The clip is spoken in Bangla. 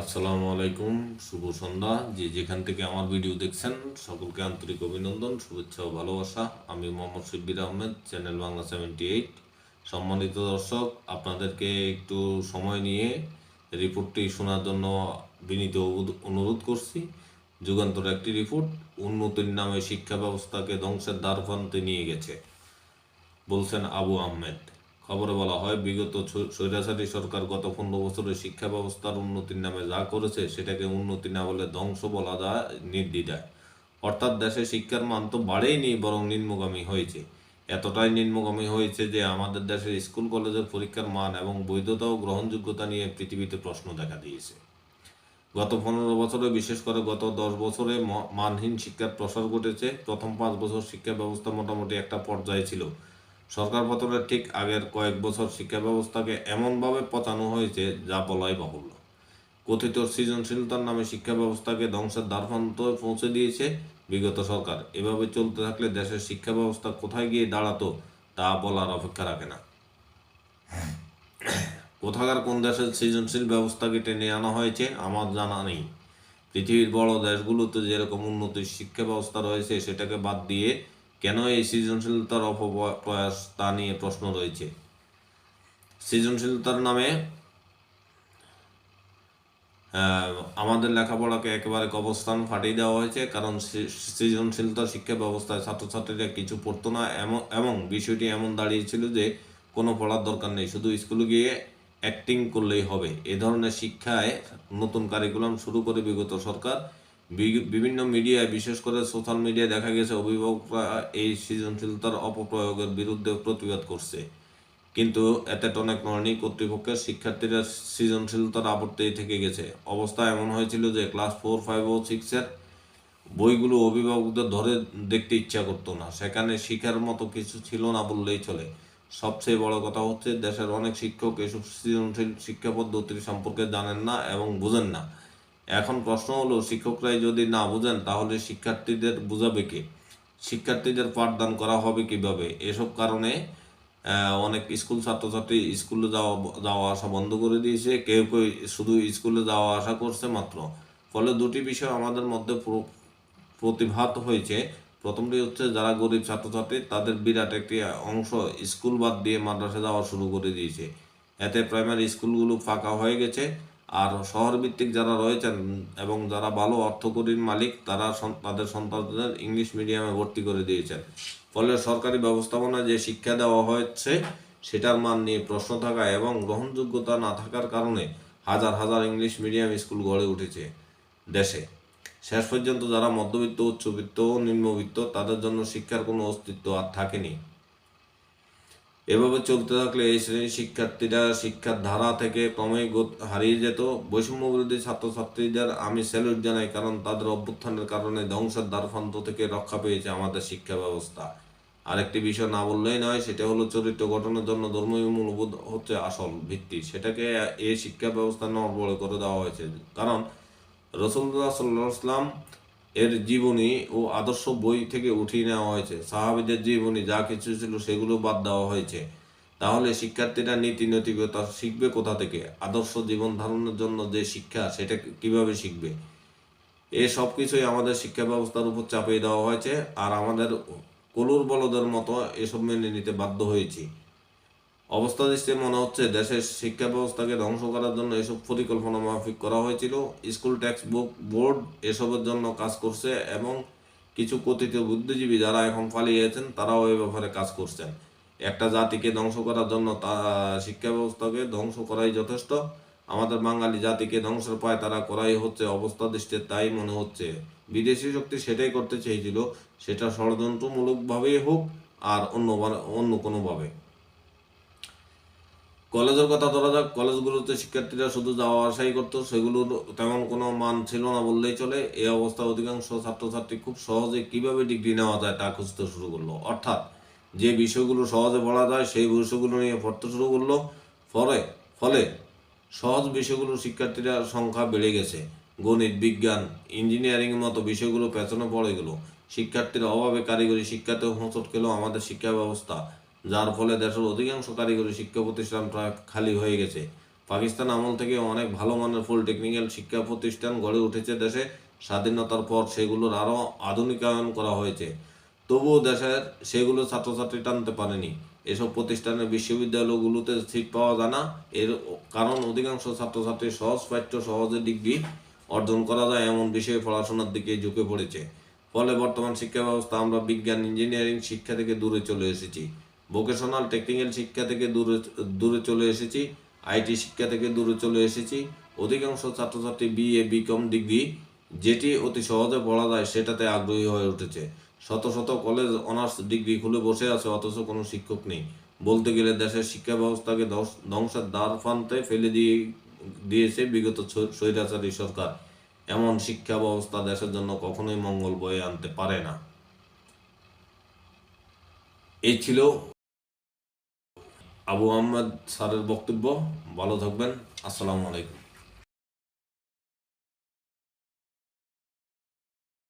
আসসালামু আলাইকুম, শুভ সন্ধ্যা। যে যেখান থেকে আমার ভিডিও দেখছেন, সকলকে আন্তরিক অভিনন্দন, শুভেচ্ছা ও ভালোবাসা। আমি Mohammad Shibbir Ahmed, channel Bangla seventy eight সম্মানিত দর্শক, আপনাদেরকে একটু সময় নিয়ে রিপোর্টটি শোনার জন্য বিনীত অনুরোধ করছি। যুগান্তর একটি রিপোর্ট উন্নতির নামে শিক্ষা ব্যবস্থাকে ধ্বংসের দ্বারপ্রান্তে নিয়ে গেছে, বলছেন আবু আহমেদ। খবরে বলা হয়, বিগত স্বৈ- স্বৈরাচারী সরকার গত পনেরো বছরে শিক্ষা ব্যবস্থার উন্নতির নামে যা করেছে সেটাকে উন্নতি না বলে ধ্বংস বলা যায়, নির্দ্বিধায়। অর্থাৎ দেশে শিক্ষার মান তো বাড়েইনি, বরং নিম্নগামী হয়েছে। এতটাই নিম্নগামী হয়েছে যে আমাদের দেশের স্কুল, কলেজের পরীক্ষার মান এবং বৈধতা ও গ্রহণযোগ্যতা নিয়ে পৃথিবীতে প্রশ্ন দেখা দিয়েছে। গত পনেরো বছরে, বিশেষ করে গত দশ বছরে মানহীন শিক্ষার প্রসার ঘটেছে। প্রথম পাঁচ বছর শিক্ষা ব্যবস্থা মোটামুটি একটা পর্যায়ে ছিল। সরকার পতনের ঠিক আগের কয়েক বছর শিক্ষা ব্যবস্থাকে এমনভাবে পচানো হয়েছে যা বলাই বাহুল্য। কথিত সৃজনশীলতার নামে শিক্ষা ব্যবস্থাকে ধ্বংসের দ্বারপ্রান্তে পৌঁছে দিয়েছে বিগত সরকার। এভাবে চলতে থাকলে দেশের শিক্ষা ব্যবস্থা কোথায় গিয়ে দাঁড়াতো তা বলার অপেক্ষা রাখে না। কোথাকার কোন দেশের সৃজনশীল ব্যবস্থাকে টেনে আনা হয়েছে আমার জানা নেই। পৃথিবীর বড় দেশগুলোতে যেরকম উন্নতির শিক্ষা ব্যবস্থা রয়েছে সেটাকে বাদ দিয়ে কেন এই সৃজনশীলতার অপপ্রয়াস তা নিয়ে প্রশ্ন রয়েছে? সৃজনশীলতার নামে আমাদের লেখাপড়াকে একেবারে অবস্থান ফাটিয়ে দেওয়া হয়েছে, কারণ সৃজনশীলতা শিক্ষা ব্যবস্থায় ছাত্রছাত্রীরা কিছু পড়তো না, এমন, এবং বিষয়টি এমন দাঁড়িয়েছিল যে কোনো পড়ার দরকার নেই, শুধু স্কুলে গিয়ে অ্যাক্টিং করলেই হবে। এ ধরনের শিক্ষায় নতুন কারিকুলাম শুরু করে বিগত সরকার বিভিন্ন মিডিয়ায়, বিশেষ করে সোশ্যাল মিডিয়ায় দেখা গেছে অভিভাবকরা এই সৃজনশীলতার অপপ্রয়োগের বিরুদ্ধে প্রতিবাদ করছে। কিন্তু এতে টনেক নয়নি কর্তৃপক্ষের শিক্ষার্থীরা সৃজনশীলতার আবর্তেই থেকে গেছে। অবস্থা এমন হয়েছিল যে ক্লাস ফোর, ফাইভ ও সিক্সের বইগুলো অভিভাবকদের ধরে দেখতে ইচ্ছা করতো না। সেখানে শিখার মতো কিছু ছিল না বললেই চলে। সবচেয়ে বড় কথা হচ্ছে, দেশের অনেক শিক্ষক এসব সৃজনশীল শিক্ষা পদ্ধতির সম্পর্কে জানেন না এবং বোঝেন না। এখন প্রশ্ন হলো, শিক্ষকরাই যদি না বুঝেন, তাহলে শিক্ষার্থীদের বুঝাবে কে? শিক্ষার্থীদের পাঠদান করা হবে কীভাবে? এসব কারণে অনেক স্কুল ছাত্রছাত্রী স্কুলে যাওয়া যাওয়া আসা বন্ধ করে দিয়েছে। কেউ কেউ শুধু স্কুলে যাওয়া আসা করছে মাত্র। ফলে দুটি বিষয় আমাদের মধ্যে প্রতিভাত হয়েছে। প্রথমটি হচ্ছে, যারা গরিব ছাত্রছাত্রী, তাদের বিরাট একটি অংশ স্কুল বাদ দিয়ে মাদ্রাসা যাওয়া শুরু করে দিয়েছে। এতে প্রাইমারি স্কুলগুলো ফাঁকা হয়ে গেছে। আর শহর ভিত্তিক যারা রয়েছেন এবং যারা ভালো অর্থকরীর মালিক, তারা তাদের সন্তানদের ইংলিশ মিডিয়ামে ভর্তি করে দিয়েছেন। ফলে সরকারি ব্যবস্থাপনায় যে শিক্ষা দেওয়া হচ্ছে সেটার মান নিয়ে প্রশ্ন থাকা এবং গ্রহণযোগ্যতা না থাকার কারণে হাজার হাজার ইংলিশ মিডিয়াম স্কুল গড়ে উঠেছে দেশে। শেষ পর্যন্ত যারা মধ্যবিত্ত, উচ্চবিত্ত ও নিম্নবিত্ত, তাদের জন্য শিক্ষার কোনো অস্তিত্ব আর থাকেনি। এভাবে চলতে থাকলে এই শ্রেণির শিক্ষার্থীরা শিক্ষার ধারা থেকে ক্রমেই হারিয়ে যেত। বৈষম্য বিরোধী ছাত্রছাত্রীদের আমি স্যালুট জানাই, কারণ তাদের অভ্যুত্থানের কারণে ধ্বংসের দ্বারপ্রান্ত থেকে রক্ষা পেয়েছে আমাদের শিক্ষা ব্যবস্থা। আরেকটি বিষয় না বললেই নয়, সেটা হলো চরিত্র গঠনের জন্য ধর্মীয় মূল্যবোধ হচ্ছে আসল ভিত্তি। সেটাকে এই শিক্ষা ব্যবস্থা নড়বড়ে করে দেওয়া হয়েছে। কারণ রসুল্লাহ সাল্লাম এর জীবনী ও আদর্শ বই থেকে উঠিয়ে নেওয়া হয়েছে। সাহাবিদের জীবনী যা কিছু ছিল সেগুলো বাদ দেওয়া হয়েছে। তাহলে শিক্ষার্থীরা নীতি নৈতিকতা শিখবে কোথা থেকে? আদর্শ জীবন ধারণের জন্য যে শিক্ষা, সেটা কীভাবে শিখবে? এ সব কিছুই আমাদের শিক্ষা ব্যবস্থার উপর চাপিয়ে দেওয়া হয়েছে। আর আমাদের কলুর বলদের মতো এসব মেনে নিতে বাধ্য হয়েছি। অবস্থা দৃষ্টি মনে হচ্ছে দেশের শিক্ষা ব্যবস্থাকে ধ্বংস করার জন্য এসব পরিকল্পনা মাফিক করা হয়েছিল। স্কুল টেক্সট বুক বোর্ড এসবের জন্য কাজ করছে এবং কিছু কথিত বুদ্ধিজীবী যারা এখন পালিয়েছেন তারাও এ ব্যাপারে কাজ করছেন। একটা জাতিকে ধ্বংস করার জন্য তা শিক্ষা ব্যবস্থাকে ধ্বংস করাই যথেষ্ট। আমাদের বাঙালি জাতিকে ধ্বংসের পায় তারা করাই হচ্ছে অবস্থা দৃষ্টি তাই মনে হচ্ছে। বিদেশি শক্তি সেটাই করতে চেয়েছিল, সেটা ষড়যন্ত্রমূলকভাবেই হোক আর অন্য অন্য কোনোভাবে। কলেজের কথা ধরা যাক, কলেজগুলোতে শিক্ষার্থীরা শুধু যাওয়া আসাই করতো, সেগুলোর তেমন কোনো মান ছিল না বললেই চলে। এই অবস্থা অধিকাংশ ছাত্রছাত্রী খুব সহজে কীভাবে ডিগ্রি নেওয়া যায় তা খুঁজতে শুরু করল। অর্থাৎ যে বিষয়গুলো সহজে পড়া যায়, সেই বিষয়গুলো নিয়ে পড়তে শুরু করল। ফলে ফলে সহজ বিষয়গুলো শিক্ষার্থীরা সংখ্যা বেড়ে গেছে। গণিত, বিজ্ঞান ইঞ্জিনিয়ারিং মতো বিষয়গুলো পেছনে পড়ে গেল। শিক্ষার্থীর অভাবে কারিগরি শিক্ষাতেও হোঁচট খেলো আমাদের শিক্ষা ব্যবস্থা। যার ফলে দেশের অধিকাংশ কারিগরি শিক্ষা প্রতিষ্ঠান প্রায় খালি হয়ে গেছে। পাকিস্তান আমল থেকে অনেক ভালো মানের পলিটেকনিক্যাল শিক্ষা প্রতিষ্ঠান গড়ে উঠেছে দেশে। স্বাধীনতার পর সেগুলোর আরও আধুনিকায়ন করা হয়েছে। তবুও দেশের সেগুলো ছাত্রছাত্রী টানতে পারেনি। এসব প্রতিষ্ঠানের বিশ্ববিদ্যালয়গুলোতে সিট পাওয়া যায় না। এর কারণ অধিকাংশ ছাত্রছাত্রী সহজ পাঠ্য, সহজে ডিগ্রি অর্জন করা যায় এমন বিষয়ে পড়াশোনার দিকে ঝুঁকে পড়েছে। ফলে বর্তমান শিক্ষা ব্যবস্থা আমরা বিজ্ঞান, ইঞ্জিনিয়ারিং শিক্ষা থেকে দূরে চলে এসেছি। ভোকেশনাল টেকনিক্যাল শিক্ষা থেকে দূরে দূরে চলে এসেছি, আইটি শিক্ষা থেকে দূরে চলে এসেছি। অধিকাংশ ছাত্রছাত্রী বিএ বিকম ডিগ্রি, যেটি অতি সহজে পড়া যায়, সেটাতে আগ্রহী হয়ে উঠেছে। শত শত কলেজ অনার্স ডিগ্রি খুলে বসে আছে, অথচ কোনো শিক্ষক নেই। বলতে গেলে দেশের শিক্ষা ব্যবস্থাকে ধ্বংস- ধ্বংসের দ্বার প্রান্তে ফেলে দিয়ে, দিয়েছে বিগত স্বৈরাচারী সরকার। এমন শিক্ষা ব্যবস্থা দেশের জন্য কখনোই মঙ্গল বয়ে আনতে পারে না। এই ছিল আবু আহমদ স্যারের বক্তব্য ভালো থাকবেন। আসসালামু আলাইকুম।